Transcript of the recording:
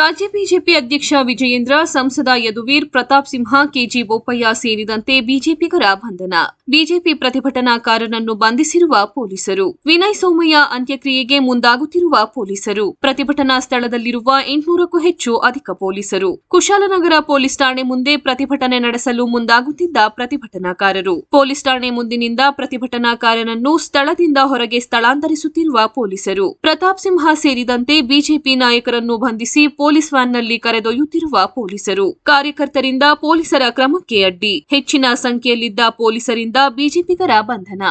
ರಾಜ್ಯ ಬಿಜೆಪಿ ಅಧ್ಯಕ್ಷ ವಿಜಯೇಂದ್ರ ಸಂಸದ ಯದುವೀರ್ ಪ್ರತಾಪ್ ಸಿಂಹ ಕೆಜಿ ಬೋಪಯ್ಯ ಸೇರಿದಂತೆ ಬಿಜೆಪಿಗರ ಬಂಧನ ಬಿಜೆಪಿ ಪ್ರತಿಭಟನಾಕಾರನನ್ನು ಬಂಧಿಸಿರುವ ಪೊಲೀಸರು. ವಿನಯ್ ಸೋಮಯ್ಯ ಅಂತ್ಯಕ್ರಿಯೆಗೆ ಮುಂದಾಗುತ್ತಿರುವ ಪೊಲೀಸರು. ಪ್ರತಿಭಟನಾ ಸ್ಥಳದಲ್ಲಿರುವ ಎಂಟುನೂರಕ್ಕೂ ಹೆಚ್ಚು ಅಧಿಕ ಪೊಲೀಸರು. ಕುಶಾಲನಗರ ಪೊಲೀಸ್ ಠಾಣೆ ಮುಂದೆ ಪ್ರತಿಭಟನೆ ನಡೆಸಲು ಮುಂದಾಗುತ್ತಿದ್ದ ಪ್ರತಿಭಟನಾಕಾರರು. ಪೊಲೀಸ್ ಠಾಣೆ ಮುಂದಿನಿಂದ ಪ್ರತಿಭಟನಾಕಾರನನ್ನು ಸ್ಥಳದಿಂದ ಹೊರಗೆ ಸ್ಥಳಾಂತರಿಸುತ್ತಿರುವ ಪೊಲೀಸರು. ಪ್ರತಾಪ್ ಸಿಂಹ ಸೇರಿದಂತೆ ಬಿಜೆಪಿ ನಾಯಕರನ್ನು ಬಂಧಿಸಿ ಪೊಲೀಸ್ ವ್ಯಾನ್ನಲ್ಲಿ ಕರೆದೊಯ್ಯುತ್ತಿರುವ ಪೊಲೀಸರು. ಕಾರ್ಯಕರ್ತರಿಂದ ಪೊಲೀಸರ ಕ್ರಮಕ್ಕೆ ಅಡ್ಡಿ. ಹೆಚ್ಚಿನ ಸಂಖ್ಯೆಯಲ್ಲಿದ್ದ ಪೊಲೀಸರಿಂದ ಬಿಜೆಪಿಗರ ಬಂಧನ